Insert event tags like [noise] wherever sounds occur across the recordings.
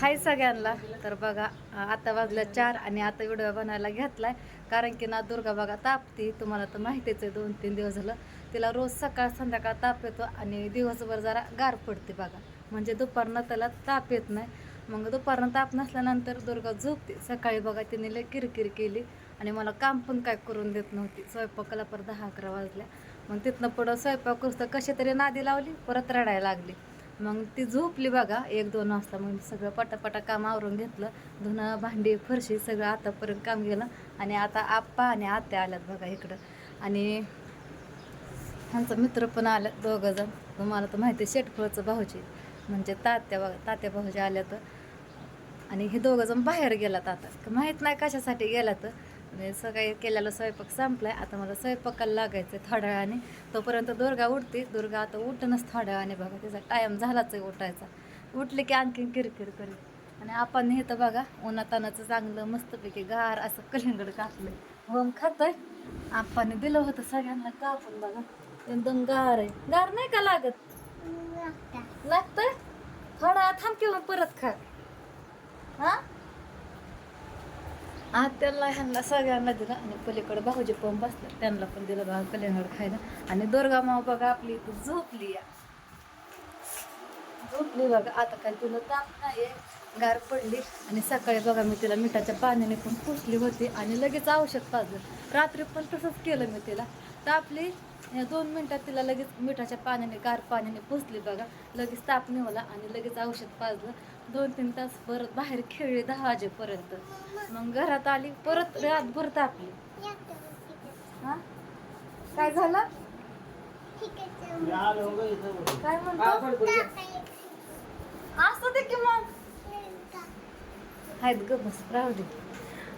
हाय सगळ्यांना. तर बघा आता वाजल्या चार आणि आता व्हिडिओ बनायला घेतलाय. कारण की ना दुर्गा बघा तापती. तुम्हाला तर माहितीच आहे दोन तीन दिवस झालं. तिला रोज सकाळ संध्याकाळ ताप येतो आणि दिवसभर जरा गार पडते बघा. म्हणजे दुपारनं त्याला ताप येत नाही. मग दुपारनं ताप नसल्यानंतर दुर्गा झोपते. सकाळी बघा तिने लय किरकिर केली आणि मला काम पण काय करून देत नव्हती. स्वयंपाकाला परत दहा अकरा वाजल्या. मग तिथनं पुढं स्वयंपाक करतो कशी तरी नादी लावली परत रडायला लागली. मग ती झोपली बघा एक दोन वाजता मग सगळं पटापटा काम आवरून घेतलं. धुणं भांडी फरशी सगळं आतापर्यंत काम गेलं आणि आता आप्पा आणि आत्या आल्यात बघा इकडं. आणि ह्यांचा मित्र पण आल्यात दोघं जण. तुम्हाला तर माहिती आहे शेटफळचं भाऊजी म्हणजे तात्या बघा तात्या भाऊजी आल्यात. आणि हे दोघं जण बाहेर गेलात आता. माहीत नाही कशासाठी गेलात. म्हणजे सकाळी केलेला स्वयंपाक संपलाय. आता मला स्वयंपाकाला लागायचं आहे थोड्या वेळाने तोपर्यंत दुर्गा उठते. दुर्गा आता उठणच थोड्या वेळाने बघा. तिचा टाईम झालाच आहे उठायचा. उठली की आणखीन किरकिर करेल आणि आपण हे तर बघा उन्हातानाचं चांगलं मस्तपैकी गार असं कलिंगड कापलं होम खातोय. आपण दिलं होतं सगळ्यांना कापून बघा. एकदम गार आहे. गार नाही का लागत? लागतंय. थोडा थांब किंवा परत खा. हा? आत्याला ह्यांना सगळ्यांना दिलं आणि पलीकडे भाऊजी पण बसला. त्यांना पण दिलं बघा कल्याणगड खायला. आणि दुर्गा माव बघा आपली इथं झोपली या. झोपली बघा. आता काय तुला ताप नाही गार पडली. आणि सकाळी बघा मी तिला मिठाच्या पाण्याने पण पुसली होती. आणि लगेच औषध पाजलं. रात्री पण तसंच केलं मी तिला. तापली. या दोन मिनिटात तिला लगेच मिठाच्या पाण्याने गार पाण्याने पुसली बघा. लगेच ताप निवला आणि लगेच औषध पाजलं. दोन तीन तास परत बाहेर खेळली दहा वाजेपर्यंत. मग घरात आली परत रातभर तापली. हा? काय झालं? काय म्हणतो? असं की मग. आहेत ग बस राहू दे.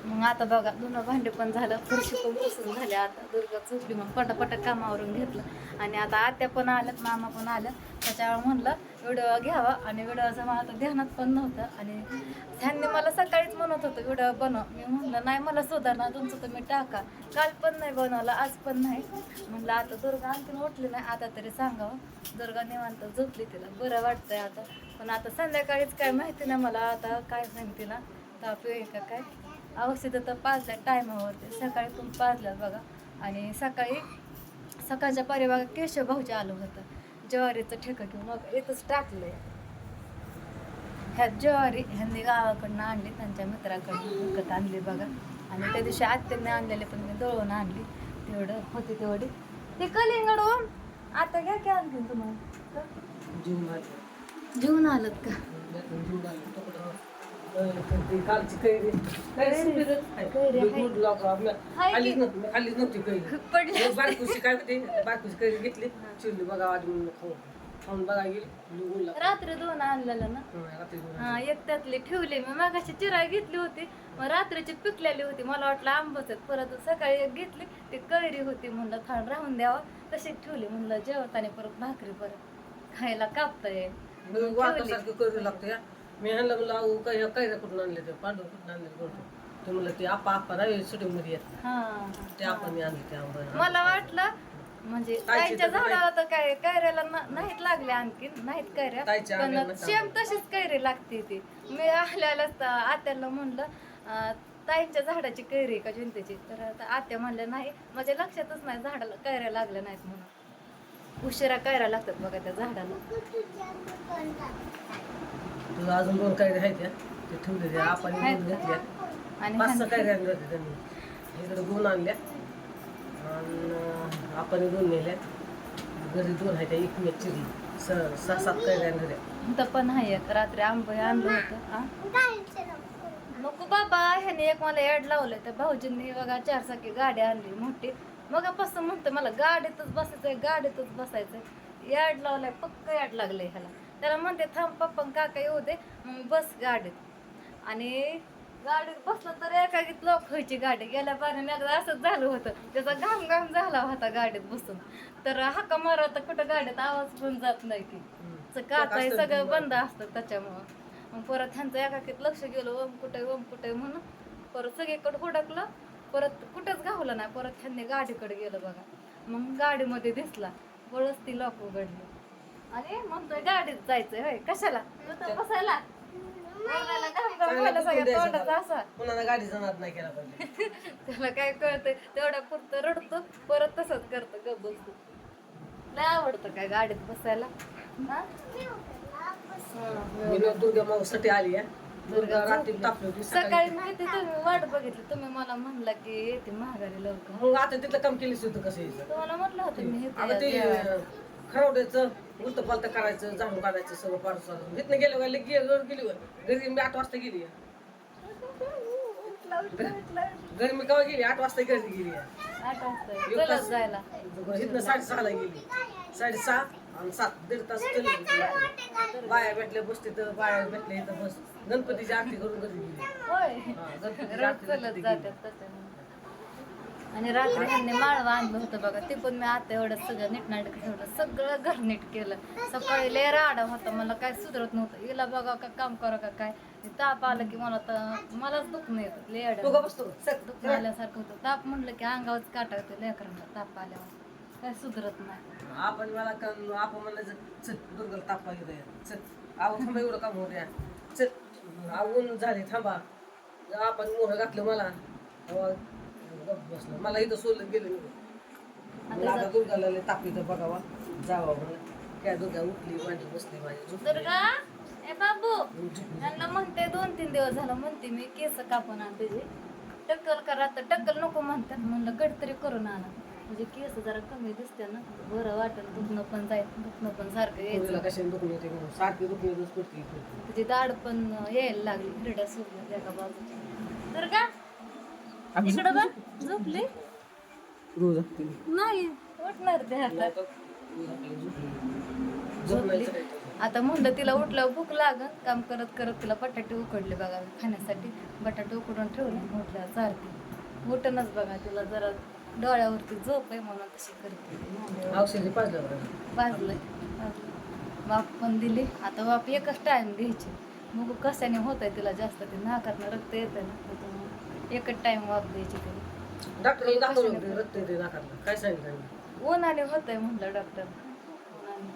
मग आता बघा दोन भांडे पण झालं फरशी पण पुसून झाले आता. दुर्गा चुकली मग पटापट कामावरून घेतलं. आणि आता आत्या पण आल्यात मामा पण आलं त्याच्यावर म्हणलं व्हिडिओ घ्यावा. आणि व्हिडिओचं मला आता ध्यानात पण नव्हतं. आणि ह्यांनी मला सकाळीच म्हणत होतं व्हिडिओ बनव. मी म्हणलं नाही मला सुधारणा तुमचं तुम्ही टाका. काल पण नाही बनवलं आज पण नाही. म्हणलं आता दुर्गा आणखीन उठली नाही आता तरी सांगावं. दुर्गा निवांत झोपली तिला. बरं वाटतंय आता. पण आता संध्याकाळीच काय माहिती नाही मला आता काय सांगते ना ताप येईल का काय? औषधं तर पाजल्या टायमावरती सकाळी पण पाजल्या बघा. आणि सकाळी सकाळच्या पारी बघा केशव भाऊजी आलं होतं. ज्वारीचं ठेका घेऊन मग इथंच टाकलंय. ह्या ज्वारी ह्यांनी गावाकडनं आणली त्यांच्या मित्राकडनं विकत आणली बघा. आणि त्या दिवशी आत्यांनी आणलेले पण मी दळून आणली. तेवढं होती तेवढी. ते कलिंगड आता घ्या की आणखीन तुम्हाला. घेऊन आलत का? कालची कैरी? नव्हती कैरी. बारकुशी काय होती? बारकुशी कैरी घेतली. चिरली बघा म्हणून खाऊन. बघा गेली. रात्री दोन आणलेलं ना? हं, एक त्यातली ठेवली. मी मागाशी चिराय घेतली होती. मग रात्रीची पिकलेली होती. मला वाटलं आंबच परत सकाळी एक घेतली. ती कैरी होती म्हणलं थांड राहून द्यावं. तशीच ठेवली म्हणलं जेवताना परत भाकरी परत खायला कापता येईल मग वाटासारखं कैरी लागतं या मी ह्यांना म्हणलं अहो काय कैऱ्या कुठून आणले ते? पांडव कुठून आणले ते म्हणलं ते आपा आपा नाही सुटीमध्ये येत. हा ते आपण आणले ते आंबा मला वाटलं म्हणजे तर झाडाला तर काय कैऱ्याला न- नाहीत लागल्या आणखीन नाहीत कैऱ्या. ताईच्या पण सेम तशीच कैरी लागते ती. मी आल्याला आत्याला म्हणलं अं, ताईंच्या झाडाची कैरी आहे का जिंतीची तर आता आत्या म्हणल्या नाही माझ्या लक्षातच नाही झाडाला कैऱ्या लागल्या नाहीत म्हणून. उशिरा कैऱ्या लागतात बघा त्या झाडाला. तुझं अजून दोन कैरी आहेत या. ते ठेवले ते आपण दोन? घेतल्या. आणि पाच सहा कैऱ्या आणल्या होत्या त्यांनी. इकडे दोन आणल्या. आणि आपण दोन नेल्या. घरी दोन आहेत त्या एक मी चिरली स- सहा सात कैऱ्या आणल्या इथं पण आहे एक. रात्री आंब आणलं होतं. आ? नको बाबा ह्याने एक मला ॲड लावलंय. त्या भाऊजींनी बघा चार चाकी गाडी आणली मोठी. मग म्हणतं मला गाडीतच बसायचंय गाडीतच बसायचंय. याड लावलाय पक्क याड लागलंय ह्याला. त्याला म्हणते थांब पप्पा काका येऊ दे. मग बस गाडीत. आणि गाडीत बसलं तर एकागीत लोक व्हायची गाडी. गेल्या पाण्याने एकदा असंच झालं होतं. त्याचा घाम घाम झाला होता गाडीत बसून. तर हाका मारा तर कुठं गाडीत आवाज पण जात नाही की. हे सगळं बंद असतं त्याच्यामुळं. मग परत ह्यांचं एकाकीत लक्ष गेलं ओम कुठे ओम कुठे म्हणून. परत सगळीकडे हुडकलं. परत कुठेच गावलं नाही. परत ह्यांनी गाडीकडे गेलं बघा. मग गाडीमध्ये दिसला. बळच ती लॉक उघडली. आणि म्हणतोय गाडीत जायचंय होय. कशाला? बसायला. बोलायला सगळ्या तोंडाचा. असा. कुणाला गाडीचा नाद नाही केला पाहिजे. [laughs] त्याला काय कळतंय? तेवढ्या पुरतं रडतो परत तसंच करतो. गप बसतो. लय आवडतं काय गाडीत बसायला? हा? मी ना दुर्गा माऊसाठी आली आहे. दुर्गा दुर्गा रात्री तापली होती सकाळी. माहिती तुम्ही वाट बघितली. तुम्ही मला म्हणला की येते महागारी लवकर. मग आता तिथलं काम केलीच होतं कसं यायचं? तुम्हाला म्हटलं होतं मी ते खरवड्याचं उलट पालत करायचं झाडू काढायचं सगळं पार इथनं गेलं का लगेच गेलं. घरी मी आठ वाजता गेली. घरी मी केव्हा गेली? आठ वाजता घरी गेली इथनं साडेसहाला गेली. साडेसहा आणि सात दीड तास बाया भेटल्या बसते तर बाया भेटल्या इथं बस. गणपतीची आरती करून घरी गेली. गणपतीची रोज आरती चलत करून गेली. जातात तसं आणि रात्री ह्यांनी माळवं आणलं होतं बघा. ते पण मी आता एवढं सगळं नीटनाटक ठेवलं. सगळं घर नीट केलं. सकाळी लय राडा होता. मला काय सुधरत नव्हतं. हिला बघा का काम करा का काय. ताप आलं की मला तर मलाच दुखणं येतं. लय तू अडं का बसतो. सर दुखणं आल्यासारखं होतं. ताप म्हणलं की अंगावरच काटा येतो लेकरांना ताप आल्यावर. काय सुधरत नाही. आपण मला का- आपण म्हणायचं चल. दुर्गाला तापा चल. आव थांबा एवढं काम होत या चल. आवून झाले थांबा. आपण मोहर घातलं मला. बसलं मला इथं सोडलं गेलं आता दुर्गाला लय ताप येतं बघावा. जावा म्हणून. त्या दुर्गा उठली माझी बसली माझी झोपली. दुर्गा ए बाबू झोपली. त्यांना म्हणते दोन तीन दिवस झालं म्हणते मी केस कापून आण त्याचे टक्कल करा तर टक्कल नको म्हणतात. म्हणलं कट तरी करून आणा. म्हणजे केस जरा कमी दिसते ना बरं वाटेल दुखणं पण जाईल दुखणं पण सारखं यायचं. पोरीला कशाने दुखून येते म्हणून? सारखी दुखून येतच पडते इकडे. त्याची दाढ पण यायला लागली हिरड्या सुटल्या एका तर बघ झोपली? रोज नाही उठणार ते आता. झोपली. आता म्हणलं तिला उठल्यावर भूक लागत काम करत करत तिला बटाटे उकडले बघा खाण्यासाठी. बटाटे उकडून ठेवले म्हटलं चालते. उठणच बघा तिला जरा डोळ्यावरती झोप आहे म्हणून तशी करते. ती. मांडीवर औषधी पाजलं बरं. वाफ पण दिली. आता वाफ एकच टाइम घ्यायची. मग कशाने होत आहे तिला जास्त? ते नाकातनं रक्त येतं ना त्याच्यामुळे. एकच टाइम वाफ द्यायची तिला डॉक्टर दाखवलं होतं, रक्त येते नाकातलं काय सांगितलं त्यांनी? उन्हाने होत आहे म्हणलं डॉक्टर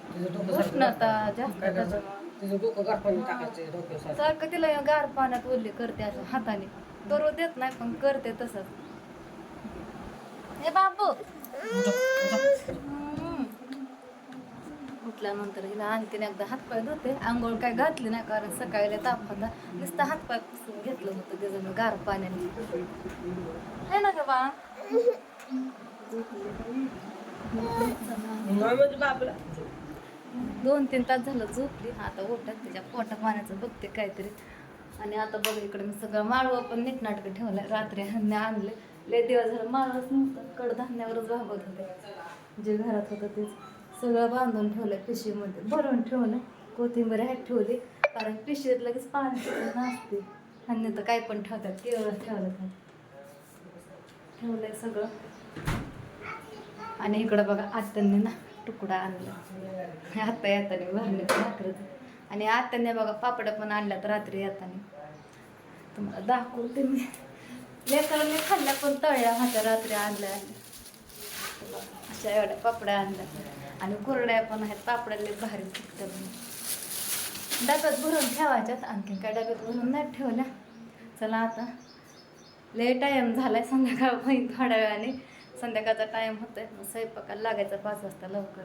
तिचं डोकं सारखं उष्णता जास्त काय करायचं? त्याच्यामुळे तिचं डोकं गारपाणी टाकायचं डोक्यासारखं सारखं. तिला या गार पाण्यात ओल्ली करते असं हाताने. करू देत नाही पण करते तसंच हे बाबू. उठल्यानंतर हिला आणखीन एकदा हातपाय धुते. आंघोळ काय घातली नाही कारण सकाळी लय ताप होता नुसतं हातपाय पुसून घेतलं होतं त्याचं गार पाण्याने. आहे ना बा म्हणजे दोन तीन तास झालं झोपली. आता उठत तिच्या पोटा पाण्याचं बघते काहीतरी. आणि आता बघ इकडे मी सगळं माळवं पण नीटनाटकं ठेवलंय. रात्री हन्ने आणले. लय दिवस झालं माळवंच नव्हतं. कडधान्यावरच भागवत होते. जे घरात होतं तेच. सगळं बांधून ठेवलं पिशवीमध्ये. भरून ठेवलं कोथिंबीर ह्यात ठेवली. कारण पिशवीत लगेच पाणी असते नसते. तर काय पण ठेवतात केवळ ठेवलं तर ठेवलंय सगळं. आणि इकडं बघा आत्यांनी ना तुकडा आणला. आता येताना भरले भाकरी आणि आत्याने बघा पापड पण आणल्यात रात्री येताना. तुम्हाला दाखवते मी लेकरांनी खाल्ल्या पण तळल्या माझ्या रात्री आणल्या आणल्या. अशा एवढ्या पापड्या आणल्या. आणि कुरड्या पण आहेत पापड्या भारी फुटतात. डब्यात भरून ठेवायच्यात आणखीन काय डब्यात भरून नाही ठेवल्या. चला आता. लय टाईम झालाय संध्याकाळ होईल थोड्या वेळाने. संध्याकाळचा टाईम होतोय मग स्वयंपाकाला लागायचा पाच वाजता लवकर.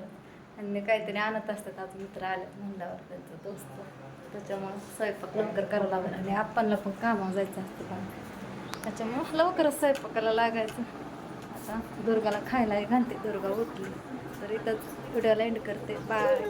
आणि काहीतरी आणत असतात आज मित्र आल्यात म्हणल्यावर त्यांचा दोस्त. त्याच्यामुळं स्वयंपाक लवकर करावं लागला. आणि आपणला पण कामावर जायचं असतं पण. त्याच्यामुळं लवकरच स्वयंपाकाला लागायचं. आता दुर्गाला खायला घालते दुर्गा उठली. तर इथंच व्हिडिओला एंड करते. बाय